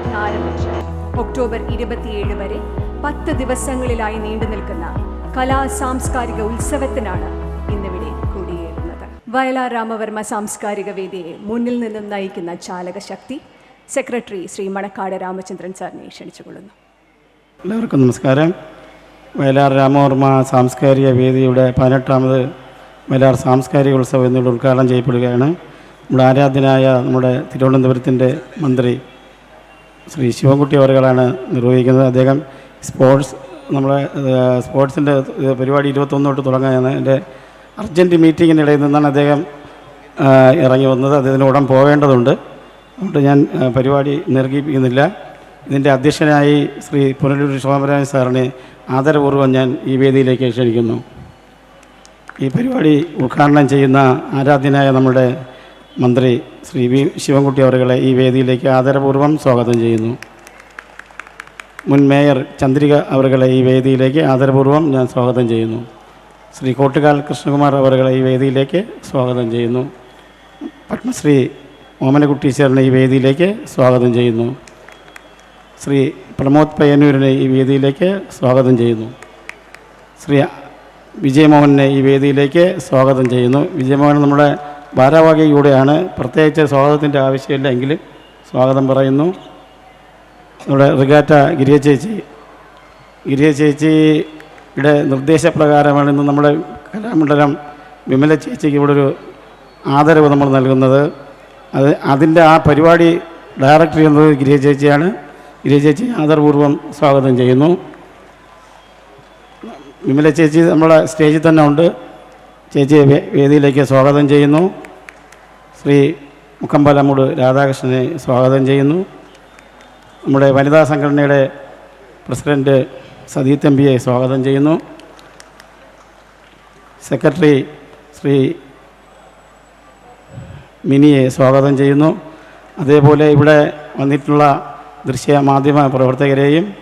ഇന്ന് ആരംഭിച്ച് ഒക്ടോബർ ഇരുപത്തിയേഴ് വരെ പത്ത് ദിവസങ്ങളിലായി നീണ്ടു നിൽക്കുന്ന കലാ സാംസ്കാരിക ഉത്സവത്തിനാണ് ഇന്നിവിടെ കൂടിയേറുന്നത്. വയലാർ രാമവർമ്മ സാംസ്കാരിക വേദിയെ മുന്നിൽ നിന്നും നയിക്കുന്ന ചാലകശക്തി സെക്രട്ടറി ശ്രീ മണക്കാട് രാമചന്ദ്രൻ സാറിനെ ക്ഷണിച്ചുകൊള്ളുന്നു. എല്ലാവർക്കും നമസ്കാരം. വയലാർ രാമവർമ്മ സാംസ്കാരിക വേദിയുടെ പതിനെട്ടാമത് വയലാർ സാംസ്കാരിക ഉത്സവം എന്നിവിടെ ഉദ്ഘാടനം ചെയ്യപ്പെടുകയാണ്. നമ്മുടെ ആരാധ്യനായ നമ്മുടെ തിരുവനന്തപുരത്തിന്റെ മന്ത്രി ശ്രീ ശിവൻകുട്ടി അവരുകളാണ് നിർവഹിക്കുന്നത്. അദ്ദേഹം സ്പോർട്സ് നമ്മളെ സ്പോർട്സിന്റെ പരിപാടി ഇരുപത്തൊന്ന് തൊട്ട് തുടങ്ങാനാണ്. എന്റെ അർജന്റ് മീറ്റിങ്ങിനിടയിൽ നിന്നാണ് അദ്ദേഹം ഇറങ്ങി വന്നത്. അദ്ദേഹത്തിന് ഉടൻ പോകേണ്ടതുണ്ട്. അതുകൊണ്ട് ഞാൻ പരിപാടി നിർഗീപിക്കുന്നില്ല ഇതിന്റെ അധ്യക്ഷനായി ശ്രീ പുനലൂർ ശോഭരാജൻ സാറിനെ ആദരപൂർവം ഞാൻ ഈ വേദിയിലേക്ക് ക്ഷണിക്കുന്നു. ഈ പരിപാടി ഉദ്ഘാടനം ചെയ്യുന്ന ആരാധ്യനായ നമ്മുടെ മന്ത്രി ശ്രീ വി ശിവൻകുട്ടി അവരുകളെ ഈ വേദിയിലേക്ക് ആദരപൂർവം സ്വാഗതം ചെയ്യുന്നു. മുൻ മേയർ ചന്ദ്രിക അവരുകളെ ഈ വേദിയിലേക്ക് ആദരപൂർവം ഞാൻ സ്വാഗതം ചെയ്യുന്നു. ശ്രീ കോട്ടുകാൽ കൃഷ്ണകുമാർ അവരുകളെ ഈ വേദിയിലേക്ക് സ്വാഗതം ചെയ്യുന്നു. പത്മശ്രീ ഓമനക്കുട്ടി സാറിനെ ഈ വേദിയിലേക്ക് സ്വാഗതം ചെയ്യുന്നു. ശ്രീ പ്രമോദ് പയ്യന്നൂരിനെ ഈ വേദിയിലേക്ക് സ്വാഗതം ചെയ്യുന്നു. ശ്രീ വിജയമോഹനെ ഈ വേദിയിലേക്ക് സ്വാഗതം ചെയ്യുന്നു. വിജയമോഹൻ നമ്മുടെ ഭാരവാഹിയൂടെയാണ് പ്രത്യേകിച്ച് സ്വാഗതത്തിന്റെ ആവശ്യമില്ല എങ്കിലും സ്വാഗതം പറയുന്നു. നമ്മുടെ റിഗാറ്റ ഗിരിയ ചേച്ചി ഗിരിയ ചേച്ചിയുടെ നിർദ്ദേശപ്രകാരമാണ് ഇന്ന് നമ്മുടെ കലാമണ്ഡലം വിമല ചേച്ചിക്ക് ഇവിടെ ഒരു ആദരവ് നമ്മൾ നൽകുന്നത്. അത് അതിന്റെ ആ പരിപാടി ഡയറക്ടർ ചെയ്യുന്നത് ഗിരിയ ചേച്ചിയാണ് ഗിരിയ ചേച്ചി ആദരപൂർവം സ്വാഗതം ചെയ്യുന്നു. വിമല ചേച്ചി നമ്മുടെ സ്റ്റേജിൽ തന്നെ ഉണ്ട്. ചേച്ചിയെ വേ- വേദിയിലേക്ക് സ്വാഗതം ചെയ്യുന്നു. ശ്രീ മുക്കമ്പലമൂട് രാധാകൃഷ്ണനെ സ്വാഗതം ചെയ്യുന്നു. നമ്മുടെ വനിതാ സംഘടനയുടെ പ്രസിഡന്റ് സതീത്തമ്പിയെ സ്വാഗതം ചെയ്യുന്നു. സെക്രട്ടറി ശ്രീ മിനിയെ സ്വാഗതം ചെയ്യുന്നു. അതേപോലെ ഇവിടെ വന്നിട്ടുള്ള ദൃശ്യ മാധ്യമ പ്രവർത്തകരെയും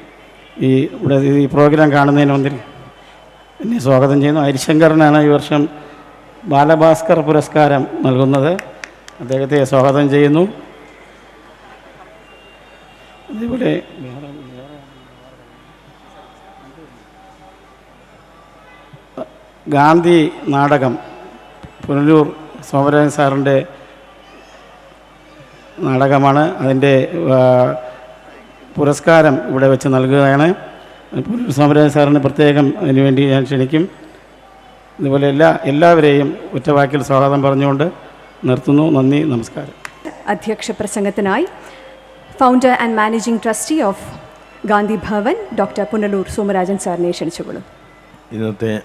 ഈ ഇവിടെ ഈ പ്രോഗ്രാം കാണുന്നതിന് വന്നിൽ എന്നെ സ്വാഗതം ചെയ്യുന്നു. ഹരിശങ്കറിനാണ് ഈ വർഷം ബാലഭാസ്കർ പുരസ്കാരം നൽകുന്നത്. അദ്ദേഹത്തെ സ്വാഗതം ചെയ്യുന്നു. അതേപോലെ ഗാന്ധി നാടകം പുനലൂർ സോമരാജൻ സാറിന്റെ നാടകമാണ്. അതിന്റെ പുരസ്കാരം ഇവിടെ വെച്ച് നൽകുകയാണ്. സോമരാജൻ സാറിന് പ്രത്യേകം അതിനുവേണ്ടി ഞാൻ ക്ഷണിക്കും. ഇതുപോലെ എല്ലാ എല്ലാവരെയും ഒറ്റവാക്കിൽ സ്വാഗതം പറഞ്ഞുകൊണ്ട് നിർത്തുന്നു. നന്ദി നമസ്കാരം. അധ്യക്ഷ പ്രസംഗത്തിനായി founder and managing trustee of Gandhi Bhavan doctor Punalur Somarajan സാറിനെ ക്ഷണിച്ചുകൊള്ളും. ഇന്നത്തെ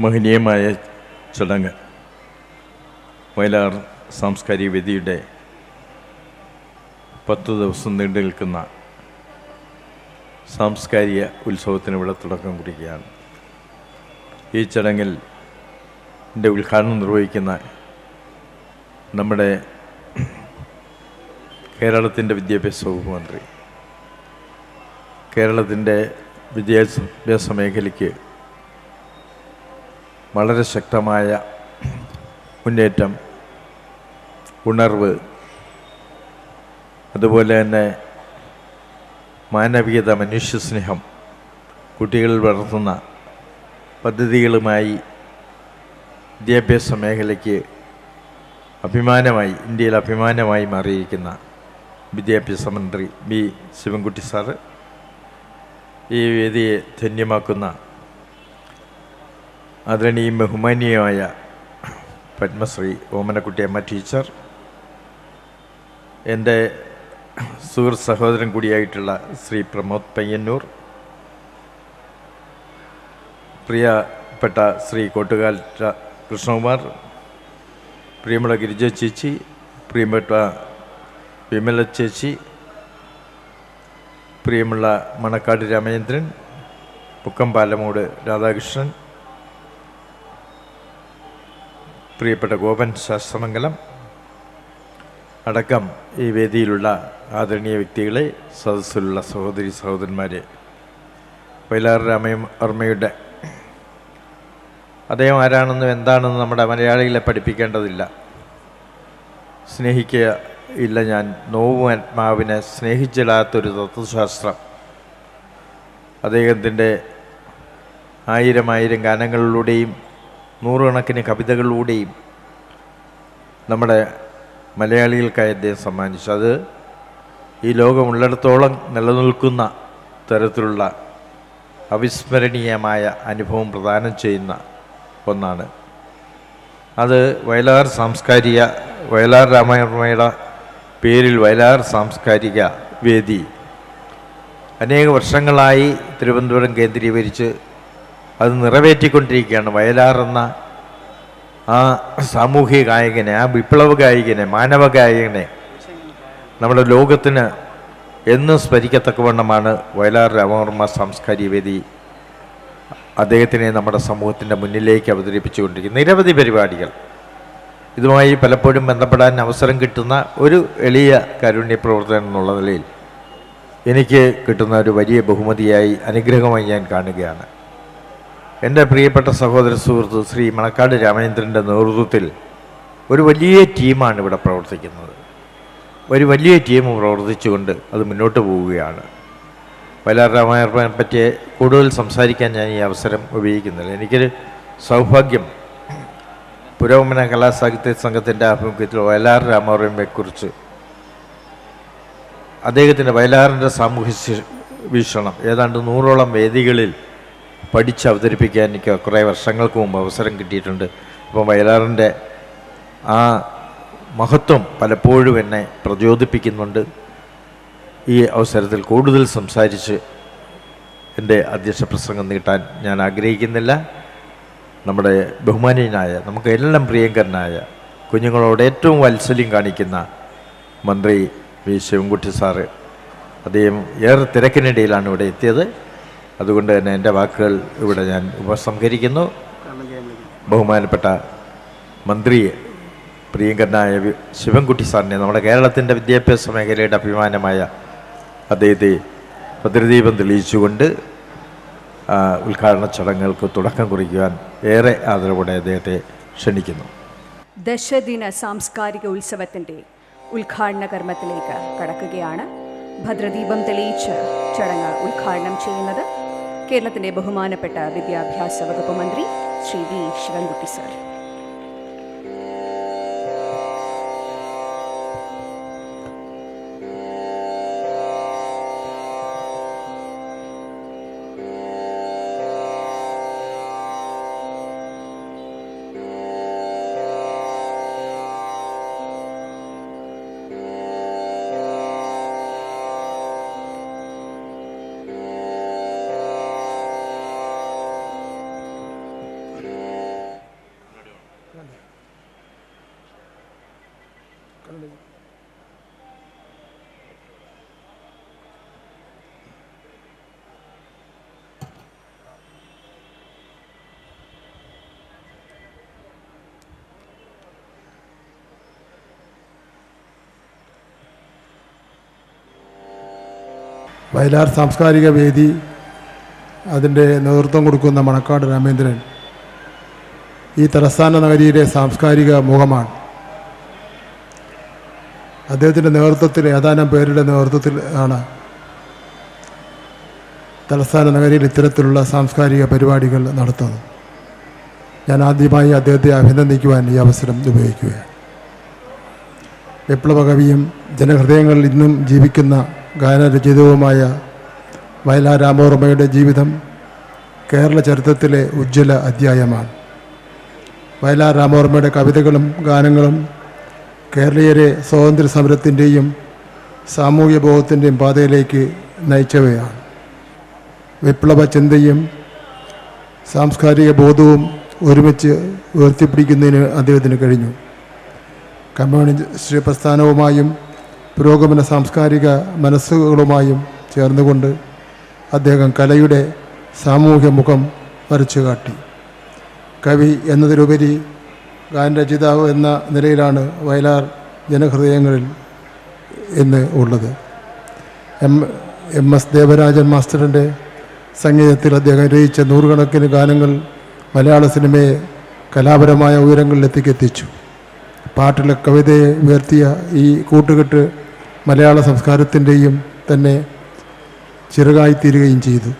മഹനീയമായ ചടങ്ങ് വയലാർ സാംസ്കാരിക വേദിയുടെ പത്ത് ദിവസം നീണ്ടു നിൽക്കുന്ന സാംസ്കാരിക ഉത്സവത്തിന് ഇവിടെ തുടക്കം കുറിക്കുകയാണ്. ഈ ചടങ്ങിൽ എന്റെ ഉദ്ഘാടനം നിർവഹിക്കുന്ന നമ്മുടെ കേരളത്തിന്റെ വിദ്യാഭ്യാസ വകുപ്പ് മന്ത്രി കേരളത്തിന്റെ വിദ്യാഭ്യാസ മേഖലയ്ക്ക് വളരെ ശക്തമായ മുന്നേറ്റം ഉണർവ് അതുപോലെ തന്നെ മാനവികത മനുഷ്യസ്നേഹം കുട്ടികളിൽ വളർത്തുന്ന പദ്ധതികളുമായി വിദ്യാഭ്യാസ മേഖലയ്ക്ക് അഭിമാനമായി ഇന്ത്യയിൽ അഭിമാനമായി മാറിയിരിക്കുന്ന വിദ്യാഭ്യാസ മന്ത്രി ബി ശിവൻകുട്ടി സാറ് ഈ വേദിയെ ധന്യമാക്കുന്ന ആദരണീയ ബഹുമാനീയമായ പത്മശ്രീ ഓമനക്കുട്ടി അമ്മ ടീച്ചർ എന്റെ സുഹൃത്ത് സഹോദരൻ കൂടിയായിട്ടുള്ള ശ്രീ പ്രമോദ് പയ്യന്നൂർ പ്രിയപ്പെട്ട ശ്രീ കോട്ടുകാൽ കൃഷ്ണകുമാർ പ്രിയമുള്ള ഗിരിജ ചേച്ചി പ്രിയപ്പെട്ട വിമല ചേച്ചി പ്രിയമുള്ള മണക്കാട് രാമചന്ദ്രൻ പുക്കം പാലമൂട് രാധാകൃഷ്ണൻ പ്രിയപ്പെട്ട ഗോപൻ ശാസ്ത്രമംഗലം അടക്കം ഈ വേദിയിലുള്ള ആദരണീയ വ്യക്തികളെ സദസ്സിലുള്ള സഹോദരി സഹോദരന്മാരെ വയലാർ രാമവർമ്മയുടെ അദ്ദേഹം ആരാണെന്നും എന്താണെന്നും നമ്മുടെ മലയാളികളെ പഠിപ്പിക്കേണ്ടതില്ല. സ്നേഹിക്കുക ഇല്ല ഞാൻ. നോവും ആത്മാവിനെ സ്നേഹിച്ചിടാത്തൊരു തത്വശാസ്ത്രം. അദ്ദേഹത്തിന്റെ ആയിരം ആയിരം ഗാനങ്ങളിലൂടെയും നൂറുകണക്കിന് കവിതകളിലൂടെയും നമ്മുടെ മലയാളികൾക്കായി അദ്ദേഹം സമ്മാനിച്ചു. അത് ഈ ലോകമുള്ളിടത്തോളം നിലനിൽക്കുന്ന തരത്തിലുള്ള അവിസ്മരണീയമായ അനുഭവം പ്രദാനം ചെയ്യുന്ന ഒന്നാണ്. അത് വയലാർ സാംസ്കാരിക വയലാർ രാമായണയുടെ പേരിൽ വയലാർ സാംസ്കാരിക വേദി അനേക വർഷങ്ങളായി തിരുവനന്തപുരം കേന്ദ്രീകരിച്ച് അത് നിറവേറ്റിക്കൊണ്ടിരിക്കുകയാണ്. വയലാർ എന്ന ആ സാമൂഹിക ഗായകനെ ആ വിപ്ലവ ഗായകനെ മാനവ ഗായകനെ നമ്മുടെ ലോകത്തിന് എന്നും സ്മരിക്കത്തക്കവണ്ണമാണ് വയലാർ രാമവർമ്മ സാംസ്കാരിക വേദി അദ്ദേഹത്തിനെ നമ്മുടെ സമൂഹത്തിന്റെ മുന്നിലേക്ക് അവതരിപ്പിച്ചുകൊണ്ടിരിക്കുന്നു. നിരവധി പരിപാടികൾ. ഇതുമായി പലപ്പോഴും ബന്ധപ്പെടാൻ അവസരം കിട്ടുന്ന ഒരു എളിയ കാരുണ്യ പ്രവർത്തനം എന്നുള്ള നിലയിൽ എനിക്ക് കിട്ടുന്ന ഒരു വലിയ ബഹുമതിയായി അനുഗ്രഹമായി ഞാൻ കാണുകയാണ്. എന്റെ പ്രിയപ്പെട്ട സഹോദര സുഹൃത്ത് ശ്രീ മണക്കാട് രാമചന്ദ്രന്റെ നേതൃത്വത്തിൽ ഒരു വലിയ ടീമാണ് ഇവിടെ പ്രവർത്തിക്കുന്നത്. ഒരു വലിയ ടീം പ്രവർത്തിച്ചുകൊണ്ട് അത് മുന്നോട്ട് പോവുകയാണ്. വയലാർ രാമായണനെ പറ്റി കൂടുതൽ സംസാരിക്കാൻ ഞാൻ ഈ അവസരം ഉപയോഗിക്കുന്നില്ല. എനിക്കൊരു സൗഭാഗ്യം പുരോഗമന കലാസാഹിത്യ സംഘത്തിന്റെ ആഭിമുഖ്യത്തിൽ വയലാർ രാമവർമ്മയെക്കുറിച്ച് അദ്ദേഹത്തിന്റെ വയലാറിന്റെ സാമൂഹ്യ വീക്ഷണം ഏതാണ്ട് നൂറോളം വേദികളിൽ പഠിച്ച് അവതരിപ്പിക്കാൻ എനിക്ക് കുറേ വർഷങ്ങൾക്ക് മുമ്പ് അവസരം കിട്ടിയിട്ടുണ്ട്. അപ്പോൾ വയലാറിന്റെ ആ മഹത്വം പലപ്പോഴും എന്നെ പ്രചോദിപ്പിക്കുന്നുണ്ട്. ഈ അവസരത്തിൽ കൂടുതൽ സംസാരിച്ച് എന്റെ അധ്യക്ഷ പ്രസംഗം നീട്ടാൻ ഞാൻ ആഗ്രഹിക്കുന്നില്ല. നമ്മുടെ ബഹുമാനീയനായ നമുക്ക് എല്ലാം പ്രിയങ്കരനായ കുഞ്ഞുങ്ങളോട് ഏറ്റവും വാത്സല്യം കാണിക്കുന്ന മന്ത്രി വി. ശിവൻകുട്ടി സാറ് അദ്ദേഹം ഏറെ തിരക്കിനിടയിലാണ് ഇവിടെ എത്തിയത്. അതുകൊണ്ട് തന്നെ എന്റെ വാക്കുകൾ ഇവിടെ ഞാൻ ഉപസംഹരിക്കുന്നു. ബഹുമാനപ്പെട്ട മന്ത്രി പ്രിയങ്കരനായ ശിവൻകുട്ടി സാറിനെ നമ്മുടെ കേരളത്തിന്റെ വിദ്യാഭ്യാസ മേഖലയുടെ അഭിമാനമായ അദ്ദേഹത്തെ ഭദ്രദീപം തെളിയിച്ചുകൊണ്ട് ഉദ്ഘാടന ചടങ്ങുകൾക്ക് തുടക്കം കുറിക്കുവാൻ ഏറെ ആദരവോടെ അദ്ദേഹത്തെ ക്ഷണിക്കുന്നു. ദശദിന സാംസ്കാരിക ഉത്സവത്തിന്റെ ഉദ്ഘാടന കർമ്മത്തിലേക്ക് കടക്കുകയാണ്. ഭദ്രദീപം തെളിയിച്ച് ചടങ്ങ് ഉദ്ഘാടനം ചെയ്യുന്നത് കേരളത്തിന്റെ ബഹുമാനപ്പെട്ട വിദ്യാഭ്യാസ വകുപ്പ് മന്ത്രി ശ്രീ വി ശിവൻകുട്ടി സർ. വയലാർ സാംസ്കാരിക വേദി അതിന്റെ നേതൃത്വം കൊടുക്കുന്ന മണക്കാട് രാമേന്ദ്രൻ ഈ തലസ്ഥാന നഗരിയിലെ സാംസ്കാരിക മുഖമാണ്. അദ്ദേഹത്തിന്റെ നേതൃത്വത്തിൽ ഏതാനും പേരുടെ നേതൃത്വത്തിൽ ആണ് തലസ്ഥാന നഗരിയിൽ ഇത്തരത്തിലുള്ള സാംസ്കാരിക പരിപാടികൾ നടത്തുന്നത്. ഞാൻ ആദ്യമായി അദ്ദേഹത്തെ അഭിനന്ദിക്കുവാൻ ഈ അവസരം ഉപയോഗിക്കുകയാണ്. വിപ്ലവകവിയും ജനഹൃദയങ്ങളിൽ ഇന്നും ജീവിക്കുന്ന ഗാനരചിതവുമായ വയലാർ രാമവർമ്മയുടെ ജീവിതം കേരള ചരിത്രത്തിലെ ഉജ്ജ്വല അധ്യായമാണ്. വയലാർ രാമവർമ്മയുടെ കവിതകളും ഗാനങ്ങളും കേരളീയരെ സ്വാതന്ത്ര്യ സമരത്തിന്റെയും സാമൂഹ്യ ബോധത്തിന്റെയും പാതയിലേക്ക് നയിച്ചവയാണ്. വിപ്ലവ ചിന്തയും സാംസ്കാരിക ബോധവും ഒരുമിച്ച് ഉയർത്തിപ്പിടിക്കുന്നതിന് അദ്ദേഹത്തിന് കഴിഞ്ഞു. കമ്മ്യൂണിസ്റ്റ് പ്രസ്ഥാനവുമായും പുരോഗമന സാംസ്കാരിക മനസ്സുകളുമായും ചേർന്നുകൊണ്ട് അദ്ദേഹം കലയുടെ സാമൂഹ്യ മുഖം വരച്ചു കാട്ടി. കവി എന്നതിലുപരി ഗാനരചിതാവ് എന്ന നിലയിലാണ് വയലാർ ജനഹൃദയങ്ങളിൽ ഇന്ന് ഉള്ളത്. എം എം എസ് ദേവരാജൻ മാസ്റ്ററിന്റെ സംഗീതത്തിൽ അദ്ദേഹം രചിച്ച നൂറുകണക്കിന് ഗാനങ്ങൾ മലയാള സിനിമയെ കലാപരമായ ഉയരങ്ങളിലെത്തിക്കെത്തിച്ചു. പാട്ടിലെ കവിതയെ ഉയർത്തിയ ഈ കൂട്ടുകെട്ട് മലയാള സംസ്കാരത്തിന്റെയും തന്നെ ചിറകായിത്തീരുകയും ചെയ്തു.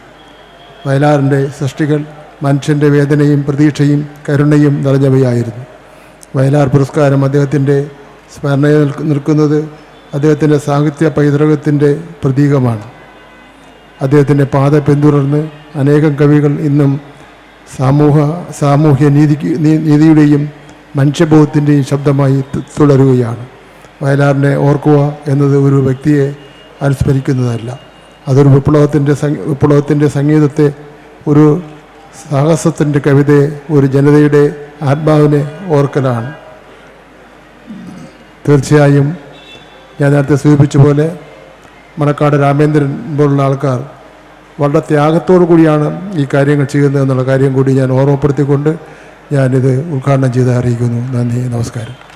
വയലാറിന്റെ സൃഷ്ടികൾ മനുഷ്യന്റെ വേദനയും പ്രതീക്ഷയും കരുണയും നിറഞ്ഞവയായിരുന്നു. വയലാർ പുരസ്കാരം അദ്ദേഹത്തിന്റെ സ്മരണയിൽ നിൽക്കുന്നത് അദ്ദേഹത്തിന്റെ സാഹിത്യ പൈതൃകത്തിന്റെ പ്രതീകമാണ്. അദ്ദേഹത്തിന്റെ പാത പിന്തുടർന്ന് അനേകം കവികൾ ഇന്നും സമൂഹ സാമൂഹ്യ നീതിക്ക് നീതിയുടെയും മനുഷ്യബോധത്തിന്റെയും ശബ്ദമായി തുടരുകയാണ്. വയലാറിനെ ഓർക്കുക എന്നത് ഒരു വ്യക്തിയെ അനുസ്മരിക്കുന്നതല്ല. അതൊരു വിപ്ലവത്തിന്റെ വിപ്ലവത്തിന്റെ സംഗീതത്തെ ഒരു സാഹസത്തിന്റെ കവിതയെ ഒരു ജനതയുടെ ആത്മാവിനെ ഓർക്കലാണ്. തീർച്ചയായും ഞാൻ നേരത്തെ സൂചിപ്പിച്ച പോലെ മണക്കാട് രാമേന്ദ്രൻ പോലുള്ള ആൾക്കാർ വളരെ ത്യാഗത്തോടു കൂടിയാണ് ഈ കാര്യങ്ങൾ ചെയ്യുന്നത് എന്നുള്ള കാര്യം കൂടി ഞാൻ ഓർമ്മപ്പെടുത്തിക്കൊണ്ട് ഞാനിത് ഉദ്ഘാടനം ചെയ്ത് അറിയിക്കുന്നു. നന്ദി നമസ്കാരം.